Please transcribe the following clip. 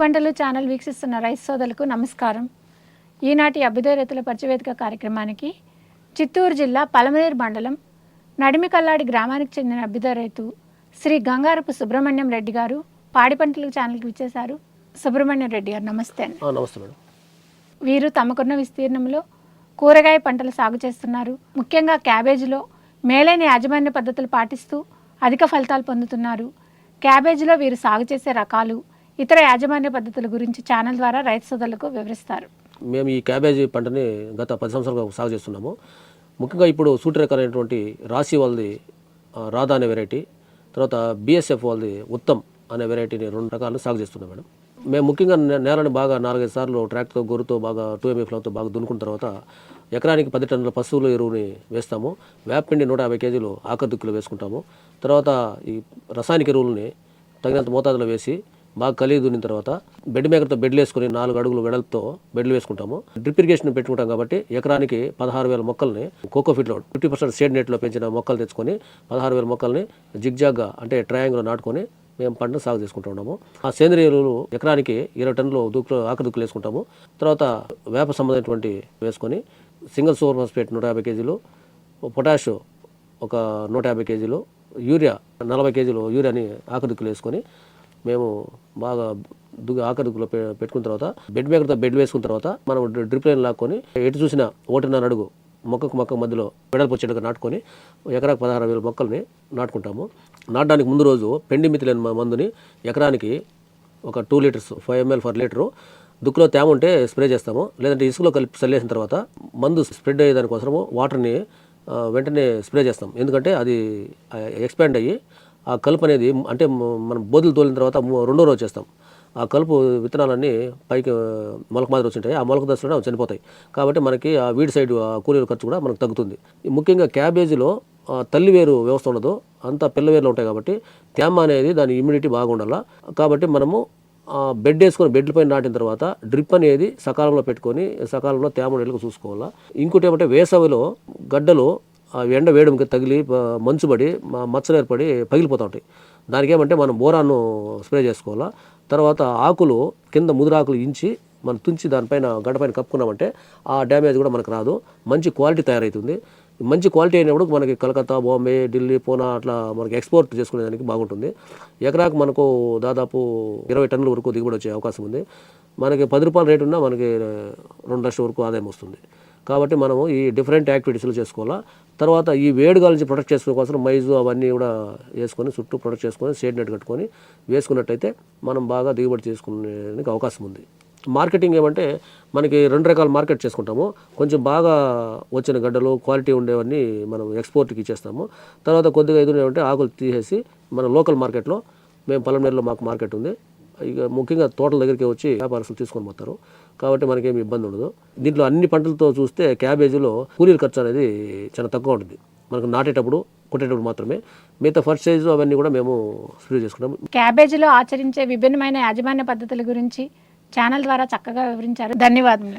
పంటలు ఛానల్ వీక్షిస్తున్న రైతు సోదరులకు నమస్కారం. ఈనాటి అభ్యుదయ రైతుల పరిచవేదిక కార్యక్రమానికి చిత్తూరు జిల్లా పలమనేరు మండలం నడిమి కల్లాడి గ్రామానికి చెందిన అభ్యుదయ రైతు శ్రీ గంగారపు సుబ్రహ్మణ్యం రెడ్డి గారు పాడి పంటలు ఛానల్కి విచ్చేశారు. సుబ్రహ్మణ్యం రెడ్డి గారు నమస్తే మేడం. వీరు తమకున్న విస్తీర్ణంలో కూరగాయ పంటలు సాగు చేస్తున్నారు. ముఖ్యంగా క్యాబేజీలో మేలైన యాజమాన్య పద్ధతులు పాటిస్తూ అధిక ఫలితాలు పొందుతున్నారు. క్యాబేజీలో వీరు సాగు చేసే రకాలు ఇతర యాజమాన్య పద్ధతుల గురించి ఛానల్ ద్వారా రైతు సోదరులకు వివరిస్తారు. మేము ఈ క్యాబేజీ పంటని గత పది సంవత్సరాలుగా సాగు చేస్తున్నాము. ముఖ్యంగా ఇప్పుడు సూటి రకాలైనటువంటి రాశి వాళ్ళది రాధా అనే వెరైటీ తర్వాత బిఎస్ఎఫ్ వాళ్ళది ఉత్తమ్ అనే వెరైటీని రెండు రకాలు సాగు చేస్తున్నాం మేడం. మేము ముఖ్యంగా నే- నేలని బాగా నాలుగైదు సార్లు ట్రాక్టర్తో గొర్రుతో బాగా టూ ఎంఎఫ్లతో బాగా దున్నుకున్న తర్వాత ఎకరానికి పది టన్నుల పశువుల ఎరువుని వేస్తాము. వేపపిండి నూట యాభై కేజీలు ఆకదుక్కులు వేసుకుంటాము. తర్వాత ఈ రసాయనిక ఎరువులని తగినంత మోతాదులో వేసి బాగా కలిగి దున్నిన తర్వాత బెడ్ మేకర్తో బెడ్లు వేసుకుని నాలుగు అడుగులు వెడల్పుతో బెడ్లు వేసుకుంటాము. డ్రిప్ ఇరిగేషన్ పెట్టుకుంటాం కాబట్టి ఎకరానికి పదహారు వేల మొక్కల్ని కోకో ఫిట్లో ఫిఫ్టీ పర్సెంట్ షేడ్ నెట్లో పెంచిన మొక్కలు తెచ్చుకొని పదహారు వేల మొక్కల్ని జిగ్జాగ్గా అంటే ట్రయాంగిల్ నాటుకొని మేము పంటను సాగు చేసుకుంటూ ఉన్నాము. ఆ సేంద్రియ ఎరువులు ఎకరానికి ఇరవై టన్నులు దుక్కులు ఆకదుక్కులు దుక్కులు వేసుకుంటాము. తర్వాత వేప సంబంధించినటువంటి వేసుకొని సింగిల్ సూపర్ ఫాస్ఫేట్ నూట యాభై కేజీలు పొటాష్ ఒక నూట యాభై కేజీలు యూరియా నలభై కేజీలు యూరియాని ఆకదుక్కులు వేసుకొని మేము బాగా దుగ్గి ఆకదుక్కులో పె పెట్టుకున్న తర్వాత బెడ్ మేకర్తో బెడ్ వేసుకున్న తర్వాత మనం డ్రిప్ లైన్ లాక్కొని ఎటు చూసినా ఒకటిన్నర అడుగు. మొక్కకు మొక్క మధ్యలో వెడల్పు చెట్టుగా నాటుకొని ఎకరాకు పదహారు వేల మొక్కల్ని నాటుకుంటాము. నాటడానికి ముందు రోజు పెండి మితిలేని మందుని ఎకరానికి ఒక two litres five ML for litre దుక్కులో తేమ ఉంటే స్ప్రే చేస్తాము. లేదంటే ఇసుకలో కలిపి చల్లేసిన తర్వాత మందు స్ప్రెడ్ అయ్యేదానికోసము వాటర్ని వెంటనే స్ప్రే చేస్తాం. ఎందుకంటే అది ఎక్స్పాండ్ అయ్యి ఆ కలుపు అనేది అంటే మనం బోధులు తోలిన తర్వాత రెండో రోజు చేస్తాం. ఆ కలుపు విత్తనాలన్నీ పైకి మొలక మాదిరి వచ్చింటాయి. ఆ మొలక దశలో అవి చనిపోతాయి. కాబట్టి మనకి ఆ వీడి సైడ్ ఆ కూలీల ఖర్చు కూడా మనకు తగ్గుతుంది. ముఖ్యంగా క్యాబేజీలో తల్లి తల్లివేరు వ్యవస్థ ఉండదు. అంతా పిల్లవేర్లు ఉంటాయి కాబట్టి తేమ అనేది దాని ఇమ్యూనిటీ బాగుండాల. కాబట్టి మనము ఆ, బెడ్ వేసుకొని బెడ్లపై నాటిన తర్వాత డ్రిప్ అనేది సకాలంలో పెట్టుకొని సకాలంలో తేమ నీళ్ళకు చూసుకోవాలా. ఇంకోటి ఏమంటే వేసవిలో గడ్డలు ఎండ వేయడంకి తగిలి మంచుబడి మచ్చలు ఏర్పడి పగిలిపోతూ ఉంటాయి. దానికి ఏమంటే మనం బోరాను స్ప్రే చేసుకోవాలా. తర్వాత ఆకులు కింద ముదురాకులు ఇంచి మనం తుంచి దానిపైన గడ్డపైన కప్పుకున్నామంటే ఆ డ్యామేజ్ కూడా మనకు రాదు. మంచి క్వాలిటీ తయారవుతుంది మంచి క్వాలిటీ అయినప్పుడు మనకి కలకత్తా బాంబే ఢిల్లీ పూనా అట్లా మనకి ఎక్స్పోర్ట్ చేసుకునేదానికి బాగుంటుంది. ఎకరాకు మనకు దాదాపు ఇరవై టన్నుల వరకు దిగుబడి వచ్చే అవకాశం ఉంది. మనకి పది రూపాయల రేటు ఉన్నా మనకి రెండు లక్షల వరకు ఆదాయం వస్తుంది. కాబట్టి మనము ఈ డిఫరెంట్ యాక్టివిటీస్లు చేసుకోవాలా. తర్వాత ఈ వేడిగాల నుంచి ప్రొటెక్ట్ చేసుకునే కోసం మైజు అవన్నీ కూడా వేసుకొని చుట్టూ ప్రొటెక్ట్ చేసుకొని షేడ్ నెట్ కట్టుకొని వేసుకున్నట్టయితే మనం బాగా దిగుబడి చేసుకునేందుకు అవకాశం ఉంది. మార్కెటింగ్ ఏమంటే మనకి రెండు రకాల మార్కెట్ చేసుకుంటాము. కొంచెం బాగా వచ్చిన గడ్డలు క్వాలిటీ ఉండేవన్నీ మనం ఎక్స్పోర్ట్కి ఇచ్చేస్తాము. తర్వాత కొద్దిగా ఎదురు ఏమంటే ఆకులు తీసేసి మన లోకల్ మార్కెట్లో మేము పల్లెమనేరులో మాకు మార్కెట్ ఉంది. ఇక ముఖ్యంగా తోటల దగ్గరికి వచ్చి వ్యాపారస్తులు తీసుకొని పోతారు. కాబట్టి మనకేమి ఇబ్బంది ఉండదు. దీంట్లో అన్ని పంటలతో చూస్తే క్యాబేజీలో కూలీల ఖర్చు అనేది చాలా తక్కువ ఉంటుంది. మనకు నాటేటప్పుడు కొట్టేటప్పుడు మాత్రమే. మిగతా ఫస్ట్ సైజు అవన్నీ కూడా మేము స్ప్రే చేసుకుంటాం. క్యాబేజీలో ఆచరించే విభిన్నమైన యాజమాన్య పద్ధతుల గురించి ఛానల్ ద్వారా చక్కగా వివరించారు. ధన్యవాదములు